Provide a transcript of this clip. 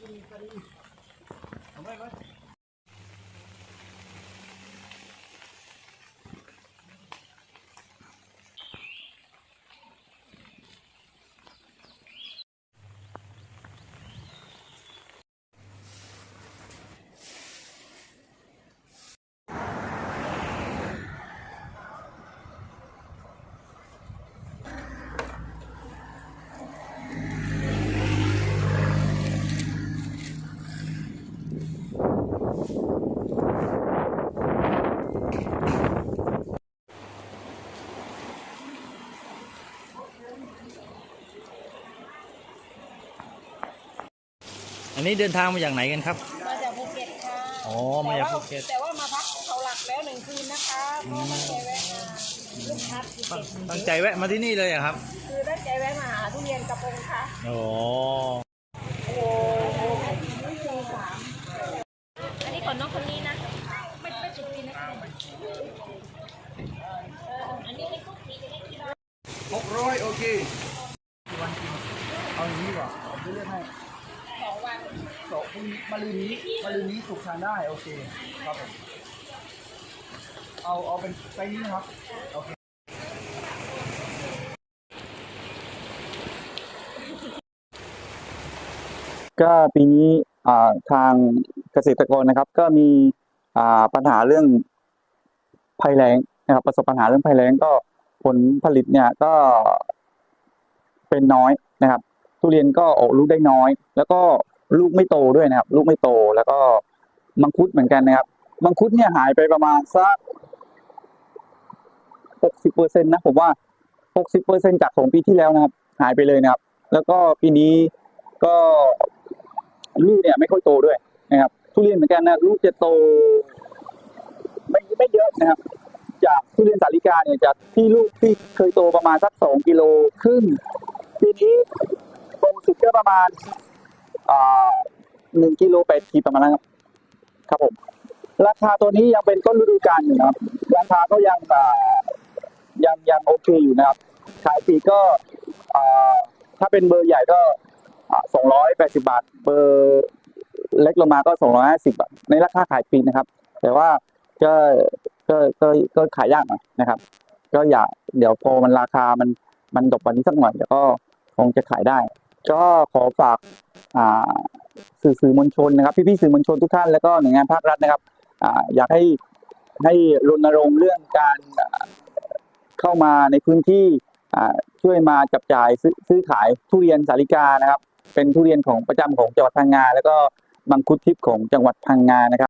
Vai, vai. อันนี้เดินทางมาจากไหนกันครับ มาจากภูเก็ตค่ะอ๋อ มาจากภูเก็ตแต่ว่ามาพักเขาหลักแล้วหนึ่งคืนนะคะเพราะตั้งใจแวะมาลูกค้าภูเก็ตตั้งใจแวะมาที่นี่เลยเหรอะครับ คือตั้งใจแวะมาหาทุเรียนกระพงค่ะโอ้โอ้โหสามอันนี้ของน้องคนนี้นะ ไม่ไม่จุดจีนนะคะเอออันนี้ไม่คุกคีจะได้กินหกร้อยโอเคเอาอย่างนี้ดีกว่าผมจะเลือกให้ สองวันสองพรุ่งนี้มาลืนนี้มาลืนนี้สุกทานได้โอเคครับผมเอาเอาเป็นไซส์นี้นะครับโอเคก็ปีนี้อ่าทางเกษตรกรนะครับ ก็มีอ่าปัญหาเรื่องภัยแล้งนะครับ ประสบปัญหาเรื่องภัยแล้งก็ผลผลิตเนี่ยก็เป็นน้อยนะครับ ทุเรียนก็ออกลูกได้น้อย แล้วก็ ลูกไม่โตด้วยนะครับ ลูกไม่โตแล้วก็มังคุดเหมือนกันนะครับ มังคุดเนี่ยหายไปประมาณสักหกสิบเปอร์เซ็นต์นะผมว่าหกสิบเปอร์เซ็นจากของปีที่แล้วนะครับ หายไปเลยนะครับ แล้วก็ปีนี้ก็ลูกเนี่ยไม่ค่อยโตด้วยนะครับ ทุเรียนเหมือนกันนะลูกจะโต ไม่ไม่เยอะนะครับ จากทุเรียนสาลิกาเนี่ยจากที่ลูกที่เคยโตประมาณสักสองกิโลครึ่งปีนี้โตสุดก็ประมาณ หนึ่งกิโลแปดขีดประมาณนั้นครับ ครับผม ราคาตัวนี้ยังเป็นต้นฤดูกาลอยู่นะครับ ราคาก็ยังยังยังโอเคอยู่นะครับ ขายปีก็อ่าถ้าเป็นเบอร์ใหญ่ก็สองร้อยแปดสิบาท เบอร์เล็กลงมาก็สองร้อยห้าสิบาท ในราคาขายปีนะครับ แต่ว่าก็ก็ก็ก็ขายยากหน่อยนะครับ ก็อยากเดี๋ยวพอมันราคามันมันดรอปกวันนี้สักหน่อยเดี๋ยวก็คงจะขายได้ ก็ขอฝากสื่อสื่อมวลชนนะครับ พี่ๆสื่อมวลชนทุกท่านแล้วก็หน่วยงานภาครัฐนะครับออยากให้ให้รณรงค์เรื่องการเข้ามาในพื้นที่ช่วยมาจับจ่ายซื้อซื้อขายทุเรียนสาลิกานะครับ เป็นทุเรียนของประจำของจังหวัดพังงา แล้วก็มังคุดทิพย์ของจังหวัดพังงานะครับ